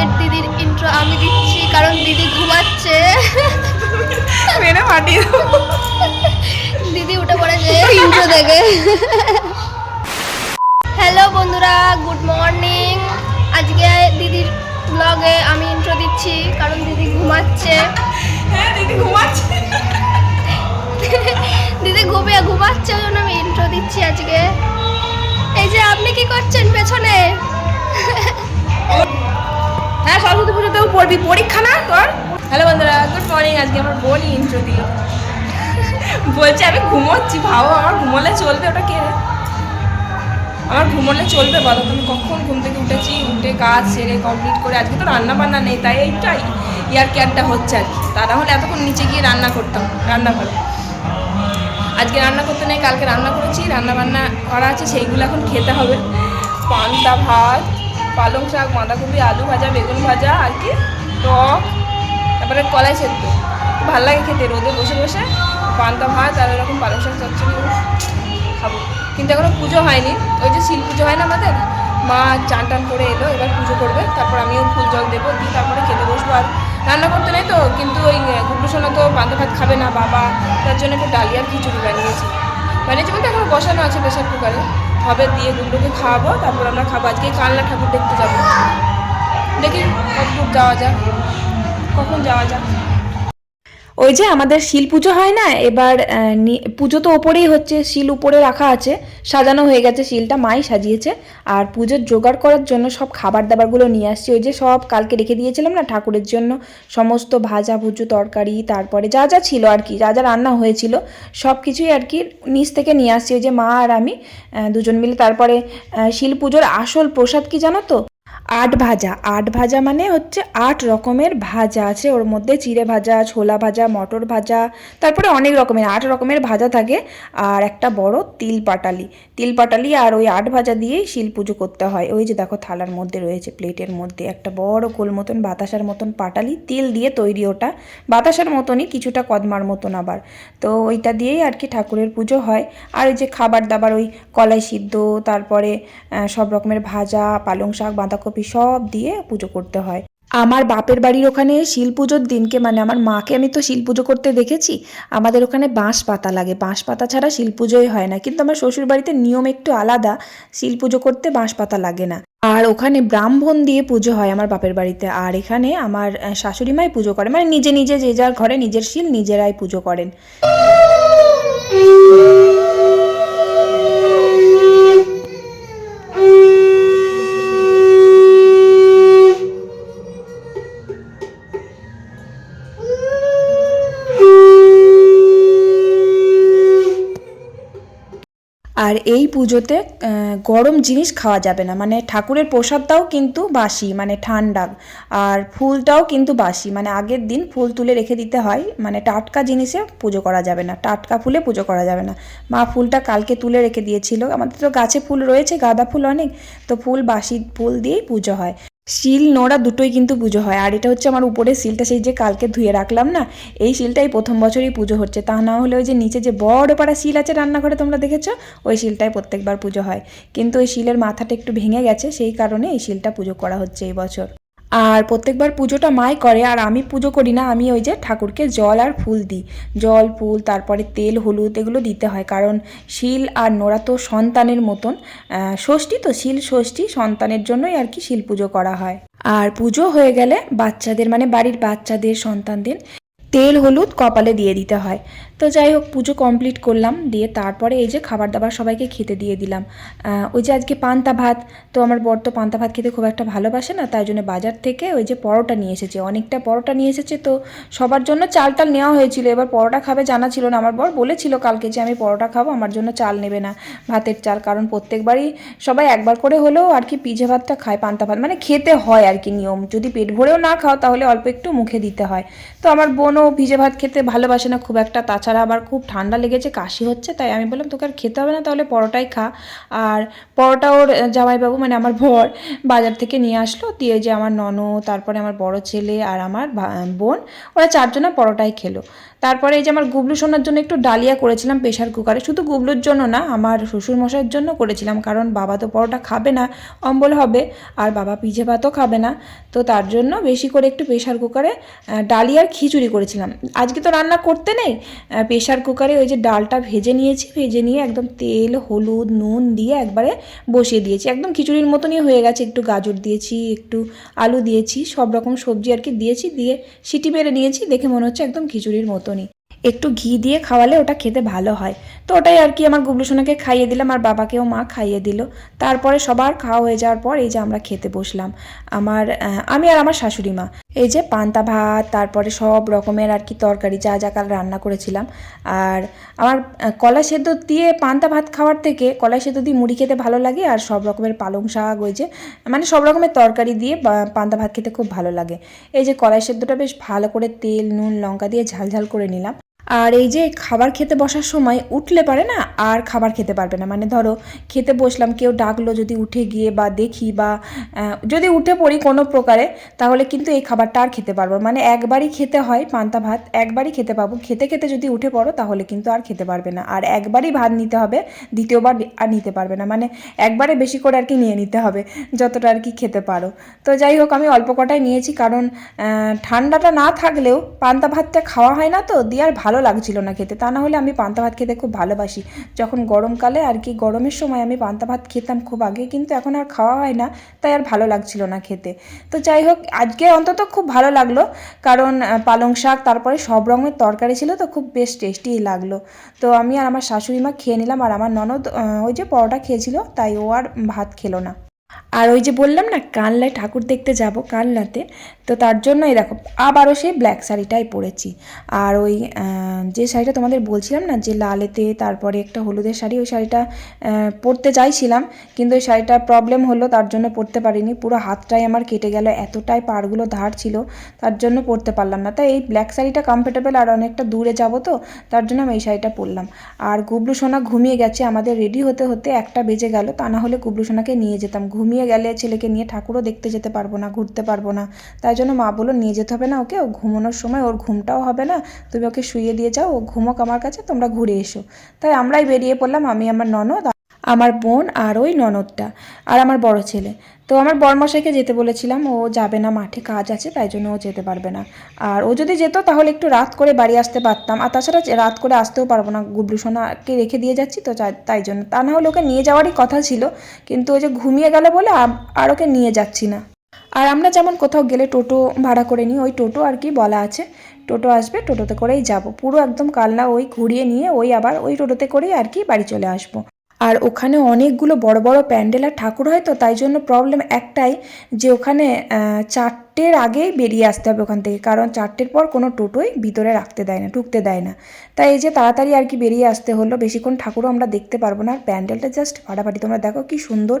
আজকের দিদির ইন্ট্রো আমি দিচ্ছি কারণ দিদি ঘুমাচ্ছে। মেরে ফাটিয়ে দিদি উঠে পড়েছে। ইন্ট্রো দেখে। হ্যালো বন্ধুরা গুড মর্নিং আজকে দিদির ব্লগে আমি ইন্ট্রো দিচ্ছি কারণ দিদি ঘুমাচ্ছে। হ্যাঁ দিদি ঘুমাচ্ছে। দিদি ঘুমিয়ে ঘুমাচ্ছে ওই জন্য আমি ইন্ট্রো দিচ্ছি আজকে। এই যে আপনি কি করছেন পেছনে? পড়বি, পরীক্ষা না তোর হ্যালো বন্ধুরা গুড মর্নিং আজকে আমার বোনই ইন্ট্রো দিল। বলছে আমি ঘুমোচ্ছি, ভাবো আমার ঘুমোলে চলবে ওটা কে আমার ঘুমোলে চলবে বলো, তুমি কখন ঘুম থেকে উঠেছি, উঠে কাজ সেরে কমপ্লিট করে, আজকে তো রান্না বান্না নেই, তাই এইটাই ইয়ার কেয়ারটা হচ্ছে আর কি। তা না হলে এতক্ষণ নিচে গিয়ে রান্না করতাম রান্না করে আজকে রান্না করতে নেই, কালকে রান্না করেছি রান্না বান্না করা আছে, সেইগুলো এখন খেতে হবে। পান্তা, ভাত পালং শাক, বাঁধাকপি, আলু ভাজা, বেগুন ভাজা আর কি টক, তারপরে কলাই সেদ্ধ। ভালো লাগে খেতে, রোদে বসে বসে পান্তা ভাত আর এরকম পালং শাক চচ্চড়ি খাব। কিন্তু এখনও পুজো হয়নি। ওই যে শিল পুজো হয় না আমাদের? মা চান টান করে এলো, এবার পুজো করবে। তারপর আমিও ফুল জল দেবো, দিয়ে তারপরে খেতে বসবো। আর রান্না করতে নেই তো, কিন্তু ওই গুড্ডু সোনা তো পান্তা ভাত খাবে না, বাবা। তার জন্য একটু ডালিয়ার খিচুড়ি বানিয়েছি। বানিয়েছি বলতে এখন বসানো আছে প্রেশার কুকারে। হবে দিয়ে গুড্ডুকে খাওয়াবো, তারপর আমরা খাব। আজকে কালনা ঠাকুর দেখতে যাব। দেখি কতদূর যাওয়া যাক কখন যাওয়া যাক ওই যে আমাদের শিল পুজো হয় না, এবার পুজো তো ওপরেই হচ্ছে, শিল উপরে রাখা আছে, সাজানো হয়ে গেছে, শিলটা মাই সাজিয়েছে, আর পুজোর জোগাড় করার জন্য সব খাবার দাবারগুলো নিয়ে আসছি, ওই যে সব কালকে রেখে দিয়েছিলাম না, ঠাকুরের জন্য, সমস্ত ভাজা, ভুজু, তরকারি, তারপরে যা যা ছিল আর কি, যা যা রান্না হয়েছিল, সব কিছুই আর কি নিচ থেকে নিয়ে আসছি, ওই যে মা আর আমি দুজন মিলে, তারপরে শিল পুজোর আসল প্রসাদ কি জানো তো? আট ভাজা। আট ভাজা মানে হচ্ছে আট রকমের ভাজা আছে। ওর মধ্যে চিড়ে ভাজা, ছোলা ভাজা, মটর ভাজা, তারপরে অনেক রকমের, আট রকমের ভাজা থাকে। আর একটা বড় তিল পাটালি। তিল পাটালি আর ওই আট ভাজা দিয়েই শিল পুজো করতে হয়। ওই যে দেখো থালার মধ্যে রয়েছে, প্লেটের মধ্যে। একটা বড় গোল মতন, বাতাসার মতন পাটালি, তিল দিয়ে তৈরি ওটা। বাতাসার মতনই, কিছুটা কদমার মতন আবার। তো ওইটা দিয়েই আর কি ঠাকুরের পুজো হয়। আর ওই যে খাবার দাবার, ওই কলাই সিদ্ধ, তারপরে সব রকমের ভাজা, পালং শাক, বাঁধাকপি সব দিয়ে পুজো করতে হয়। আমার বাপের বাড়ির ওখানে শিল পুজোর দিনকে মানে আমার মাকে আমি তো শিল পুজো করতে দেখেছি, আমাদের ওখানে বাঁশ পাতা লাগে। বাঁশ পাতা ছাড়া শিল পুজোই হয় না। কিন্তু আমার শ্বশুর বাড়িতে নিয়ম একটু আলাদা, শিল পুজো করতে বাঁশ পাতা লাগে না। আর ওখানে ব্রাহ্মণ দিয়ে পুজো হয় আমার বাপের বাড়িতে। আর এখানে আমার শাশুড়ি মাই পুজো করে। মানে নিজে নিজে যে যার ঘরে নিজের শিল নিজেরাই পুজো করেন। আর এই পুজোতে গরম জিনিস খাওয়া যাবে না। মানে ঠাকুরের প্রসাদটাও কিন্তু বাসি মানে ঠান্ডা। আর ফুলটাও কিন্তু বাসি। মানে আগের দিন ফুল তুলে রেখে দিতে হয়। মানে টাটকা জিনিসে পুজো করা যাবে না। টাটকা ফুলে পুজো করা যাবে না। মা ফুলটা কালকে তুলে রেখে দিয়েছিল। আমাদের তো গাছে ফুল রয়েছে, গাঁদা ফুল অনেক। তো ফুল বাসি, ফুল দিয়েই পুজো হয়। শিল, নোড়া দুটোই কিন্তু পুজো হয়। আর এটা হচ্ছে আমার উপরে শিলটা, সেই যে কালকে ধুয়ে রাখলাম না, এই শিলটাই প্রথম বছরই পুজো হচ্ছে। তা না হলে ওই যে নিচে যে বড় পাড়া শিল আছে রান্নাঘরে, তোমরা দেখেছ? ওই শিলটাই প্রত্যেকবার পুজো হয়। কিন্তু ওই শিলের মাথাটা একটু ভেঙে গেছে, সেই কারণে এই শিলটা পুজো করা হচ্ছে এই বছর। আর প্রত্যেকবার পুজোটা মাই করে, আর আমি পুজো করি না, আমি ওই যে ঠাকুরকে জল আর ফুল দিই। জল, ফুল, তারপরে তেল, হলুদ এগুলো দিতে হয়, কারণ শিল আর নোড়া তো সন্তানের মতন ষষ্ঠী তো শিল ষষ্ঠী, সন্তানের জন্যই আর কি শিল পুজো করা হয়। আর পুজো হয়ে গেলে বাচ্চাদের মানে বাড়ির বাচ্চাদের, সন্তানদের তেল, হলুদ কপালে দিয়ে দিতে হয়। তো যাই হোক, পুজো কমপ্লিট করলাম, দিয়ে তারপরে এই যে খাবার দাবার সবাইকে খেতে দিয়ে দিলাম। ওই যে আজকে পান্তা ভাত, তো আমার বর তো পান্তা ভাত খেতে খুব একটা ভালোবাসে না, তাই জন্য বাজার থেকে ওই যে পরোটা নিয়ে এসেছে। অনেকটা পরোটা নিয়ে এসেছে, তো সবার জন্য চাল টাল নেওয়া হয়েছিল। এবার পরোটা খাবে জানা ছিল না। আমার বর বলেছিল কালকে যে, আমি পরোটা খাব, আমার জন্য চাল নেবে না ভাতের চাল। কারণ প্রত্যেকবারই সবাই একবার করে হলেও আর কি পিঠে ভাতটা খায়, পান্তা ভাত। মানে খেতে হয় আর কি নিয়ম। যদি পেট ভরেও না খাও, তাহলে অল্প একটু মুখে দিতে হয়। তো আমার বোনও ও ভিজে ভাত খেতে ভালোবাসে না খুব একটা। তাছাড়া আবার খুব ঠান্ডা লেগেছে, কাশি হচ্ছে, তাই আমি বললাম, তোকে আর খেতে হবে না, তাহলে পরোটাই খা। আর পরোটা ওর জামাইবাবু মানে আমার ভর বাজার থেকে নিয়ে আসলো। দিয়ে যে আমার নন তারপরে আমার বড় ছেলে আর আমার বোন, ওরা চারজনে পরোটাই খেলো। তারপরে এই যে আমার গুবলু সোনার জন্য একটু ডালিয়া করেছিলাম প্রেশার কুকারে, শুধু গুবলুর জন্য না, আমার শ্বশুর মশাইয়ের জন্য করেছিলাম, কারণ বাবা তো পরোটা খাবে না, অম্বল হবে, আর বাবা পিঠে ভাতও খাবে না। তো তার জন্য বেশি করে একটু প্রেশার কুকারে ডালিয়ার খিচুড়ি করেছিলাম। আজকে তো রান্না করতে নেই প্রেশার কুকারে ওই যে ডালটা ভেজে নিয়েছি, ভেজে নিয়ে একদম তেল, হলুদ, নুন দিয়ে একবারে বসিয়ে দিয়েছি। একদম খিচুড়ির মতনই হয়ে গেছে, একটু গাজর দিয়েছি, একটু আলু দিয়েছি, সব রকম সবজি আর কি দিয়েছি, দিয়ে সিটি মেরে নিয়েছি, দেখে মনে হচ্ছে একদম খিচুড়ির মতনই একটু ঘি দিয়ে খাওয়ালে ওটা খেতে ভালো হয়। তো ওটাই আর কি আমার গুবলু সোনাকে খাইয়ে দিলাম আর বাবাকেও মা খাইয়ে দিল। তারপরে সবার খাওয়া হয়ে যাওয়ার পর এই যে আমরা খেতে বসলাম। আমার আমি আর আমার শাশুড়ি মা। এই যে পান্তা ভাত, তারপরে সব রকমের আর কি তরকারি, যা যা কাল রান্না করেছিলাম। আর আমার কলা সেদ্ধ দিয়ে পান্তা ভাত খাওয়ার থেকে কলা সেদ্ধ দিয়ে মুড়ি খেতে ভালো লাগে আর সব রকমের পালং শাক ওই যে মানে সব রকমের তরকারি দিয়ে পান্তা ভাত খেতে খুব ভালো লাগে। এই যে কলাই সেদ্ধটা বেশ ভালো করে তেল, নুন, লঙ্কা দিয়ে ঝাল ঝাল করে নিলাম। আর এই যে খাবার খেতে বসার সময় উঠলে পারে না, আর খাবার খেতে পারবে না। মানে ধরো, খেতে বসলাম, কেউ ডাকলো যদি উঠে গিয়ে বা দেখি বা যদি উঠে পড়ি কোনো প্রকারে, তাহলে কিন্তু এই খাবারটা আর খেতে পারব। মানে একবারই খেতে হয় পান্তা ভাত, একবারই খেতে পাবো। খেতে খেতে যদি উঠে পড়ো, তাহলে কিন্তু আর খেতে পারবে না। আর একবারই ভাত নিতে হবে, দ্বিতীয়বার আর নিতে পারবে না। মানে একবারে বেশি করে আর কি নিয়ে নিতে হবে, যতটা আর কি খেতে পারো। তো যাই হোক, আমি অল্প কটাই নিয়েছি কারণ ঠান্ডাটা না থাকলেও পান্তা ভাতটা খাওয়া হয় না তো, দিয়ে আর ভালো লাগছিল না খেতে। তা না হলে আমি পান্তা ভাত খেতে খুব ভালোবাসি। যখন গরমকালে আর কি গরমের সময় আমি পান্তা ভাত খেতাম খুব আগে, কিন্তু এখন আর খাওয়া হয় না, তাই আর ভালো লাগছিল না খেতে। তো যাই হোক, আজকে অন্তত খুব ভালো লাগল, কারণ পালং শাক, তারপরে সব রঙের তরকারি ছিল তো খুব বেশ টেস্টি লাগল। তো আমি আর আমার শাশুড়ি মা খেয়ে নিলাম, আর আমার ননদ ওই যে পরোটা খেয়েছিল, তাই ও আর ভাত খেলো না। আর ওই যে বললাম না, কানলায় ঠাকুর দেখতে যাব কানলাতে, তো তার জন্যই দেখো, আবারও সেই ব্ল্যাক শাড়িটাই পরেছি। আর ওই যে শাড়িটা তোমাদের বলছিলাম না, যে লালেতে, তারপরে একটা হলুদের শাড়ি, ওই শাড়িটা পরতে চাইছিলাম, কিন্তু ওই শাড়িটার প্রবলেম হলো, তার জন্য পরতে পারিনি। পুরো হাতটাই আমার কেটে গেল, এতটাই পাড়গুলো ধার ছিল, তার জন্য পরতে পারলাম না। তাই এই ব্ল্যাক শাড়িটা কমফোর্টেবল আর অনেকটা দূরে যাব তো, তার জন্য আমি এই শাড়িটা পরলাম। আর গুবলু সোনা ঘুমিয়ে গেছে, আমাদের রেডি হতে হতে একটা বেজে গেল, তা না হলে গুবলু সোনাকে নিয়ে যেতাম ঘুমিয়ে গেলে ছেলেকে নিয়ে ঠাকুরও দেখতে যেতে পারব না, ঘুরতে পারব না। তাই জন্য মা বলল, নিয়ে যেতে হবে না ওকে, ও ঘুমানোর সময় ওর ঘুমটাও হবে না। তুমি ওকে শুয়ে দিয়ে যাও, ও ঘুমোক আমার কাছে, তোমরা ঘুরে এসো। তাই আমরাই বেরিয়ে পড়লাম, আমি আমার ননদ আমার বোন আর ওই ননদটা আর আমার বড় ছেলে। তো আমার বরমশাইকে যেতে বলেছিলাম, ও যাবে না, মাঠে কাজ আছে, তাই জন্য ও যেতে পারবে না। আর ও যদি যেত, তাহলে একটু রাত করে বাড়ি আসতে পারতাম। আর তাছাড়া রাত করে আসতেও পারব না, গুবলু সোনাকে রেখে দিয়ে যাচ্ছি, তো তাই জন্য। তা না হলে ওকে নিয়ে যাওয়ারই কথা ছিল, কিন্তু ওই যে ঘুমিয়ে গেল বলে আর ওকে নিয়ে যাচ্ছি না। আর আমরা যেমন কোথাও গেলে টোটো ভাড়া করে নিই, ওই টোটো আর কি বলা আছে। টোটো আসবে, টোটোতে করেই যাব। পুরো একদম কালনা ওই ঘুরিয়ে নিয়ে, ওই আবার ওই টোটোতে করেই আর কি বাড়ি চলে আসব। আর ওখানে অনেকগুলো বড় বড় প্যান্ডেল আর ঠাকুর হয় তো, তাই জন্য প্রবলেম একটাই যে ওখানে চারটের আগেই বেরিয়ে আসতে হবে ওখান থেকে। কারণ চারটের পর কোনো টোটোই ভিতরে রাখতে দেয় না, ঢুকতে দেয় না। তাই এই যে তাড়াতাড়ি আর কি বেরিয়ে আসতে হলো, বেশিক্ষণ ঠাকুরও আমরা দেখতে পারব না। আর প্যান্ডেলটা জাস্ট ফাটাফাটি। তোমরা দেখো কি সুন্দর,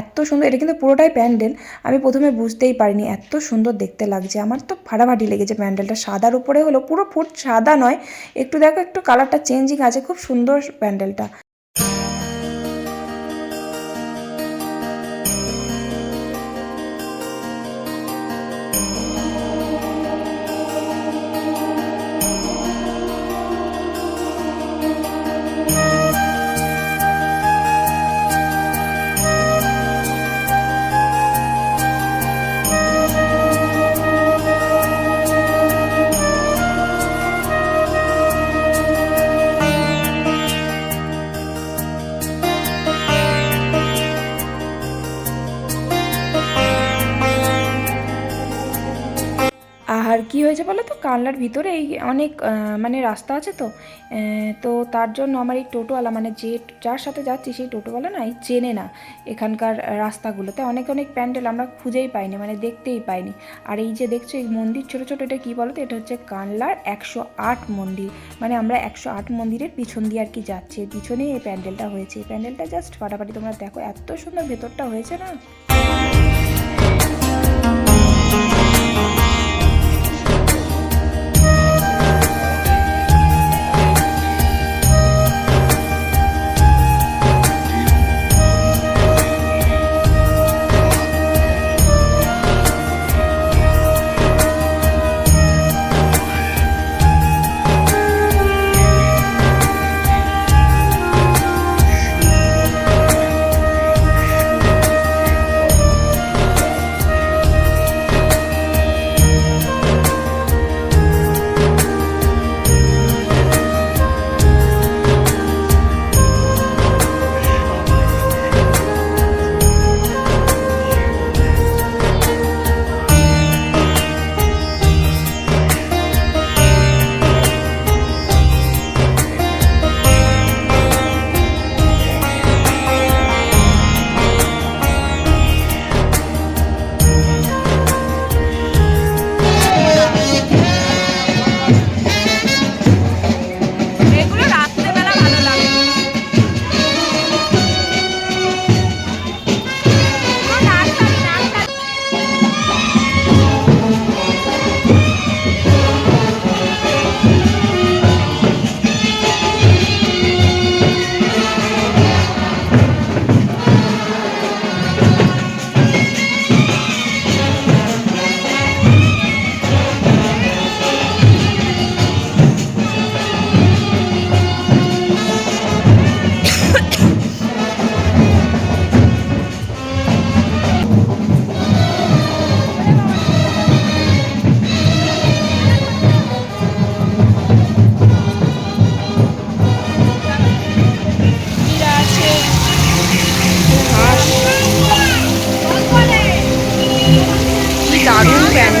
এত সুন্দর, এটা কিন্তু পুরোটাই প্যান্ডেল। আমি প্রথমে বুঝতেই পারিনি, এত সুন্দর দেখতে লাগছে। আমার তো ফাটাফাটি লেগেছে প্যান্ডেলটা। সাদার উপরে হলো পুরো ফুট সাদা নয়। একটু দেখো, একটু কালারটা চেঞ্জিং আছে। খুব সুন্দর প্যান্ডেলটা। কানলার ভিতরে এই অনেক মানে রাস্তা আছে তো তো তার জন্য আমার এই টোটোওয়ালা মানে যে যার সাথে যাচ্ছি সেই টোটোওয়ালা না, এই চেনে না এখানকার রাস্তাগুলোতে। অনেক অনেক প্যান্ডেল আমরা খুঁজেই পাইনি মানে দেখতেই পাইনি। আর এই যে দেখছ, এই মন্দির ছোটো ছোটো, এটা কী বলো তো এটা হচ্ছে কানলার একশো আট মন্দির। মানে আমরা একশো আট মন্দিরের পিছন দিয়ে আর কি যাচ্ছি। পিছনেই এই প্যান্ডেলটা হয়েছে। এই প্যান্ডেলটা জাস্ট ফাটাফাটি তোমরা দেখো, এত সুন্দর ভেতরটা হয়েছে না?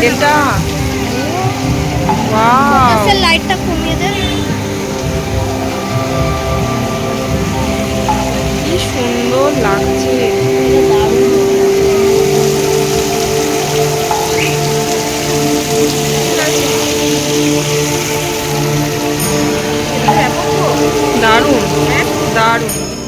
প্যান্ডেলটা পাশের লাইটটা কমিয়ে দেন কি সুন্দর লাগছে। দারুণ। দারুণ।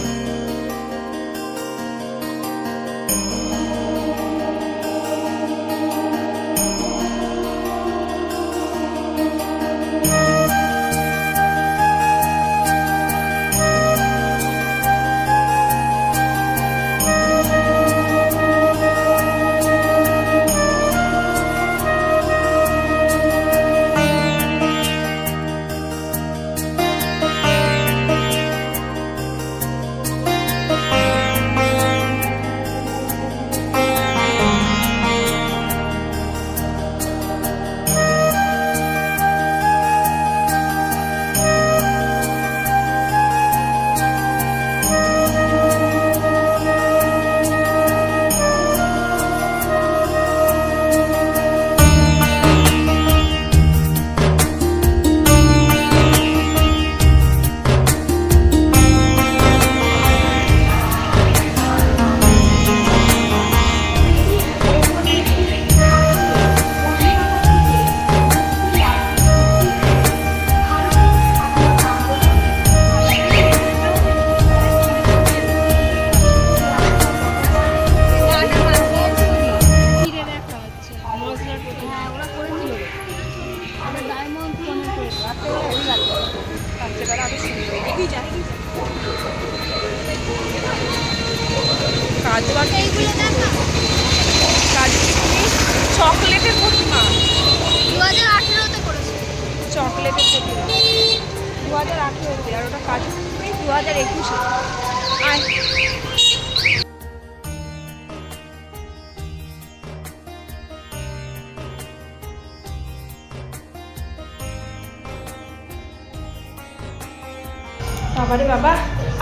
বাবারে বাবা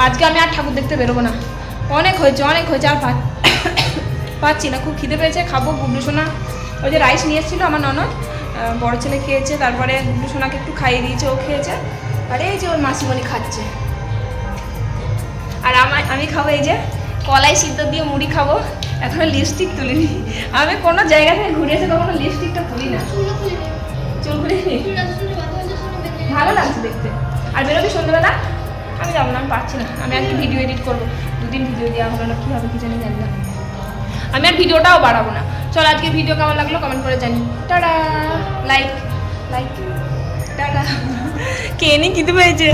আজকে আমি আর ঠাকুর দেখতে বেরোবো না। অনেক হয়েছে অনেক হয়েছে আর পাচ্ছি না খুব খিদে পেয়েছে খাব গুবলু সোনা। ওই যে রাইস নিয়ে এসেছিল আমার ননদ বড় ছেলে খেয়েছে তারপরে গুবলু সোনাকে একটু খাইয়ে দিয়েছে ও খেয়েছে। আর এই যে ওর মাসিমণি খাচ্ছে। আর আমার আমি খাব এই যে কলাই সিদ্ধ দিয়ে মুড়ি খাব এখনও লিপস্টিক তুলিনি। আমি কোনো জায়গা থেকে ঘুরে এসে কখনো লিপস্টিকটা তুলি না চুল খুলিনি। ভালো লাগছে দেখতে। আর বেরোবি সন্ধ্যাবেলা? আমি যাব না আমি পারছি না। আমি আজকে ভিডিও এডিট করব? দুদিন ভিডিও দেওয়া হলো না কী হবে কি জানি জানি না। আমি আর ভিডিওটাও বাড়াবো না। চল, আজকে ভিডিও কেমন লাগল কমেন্ট করে জানি টাটা! Like like ta-ta! কে নি, কিন্তু পেয়েছে।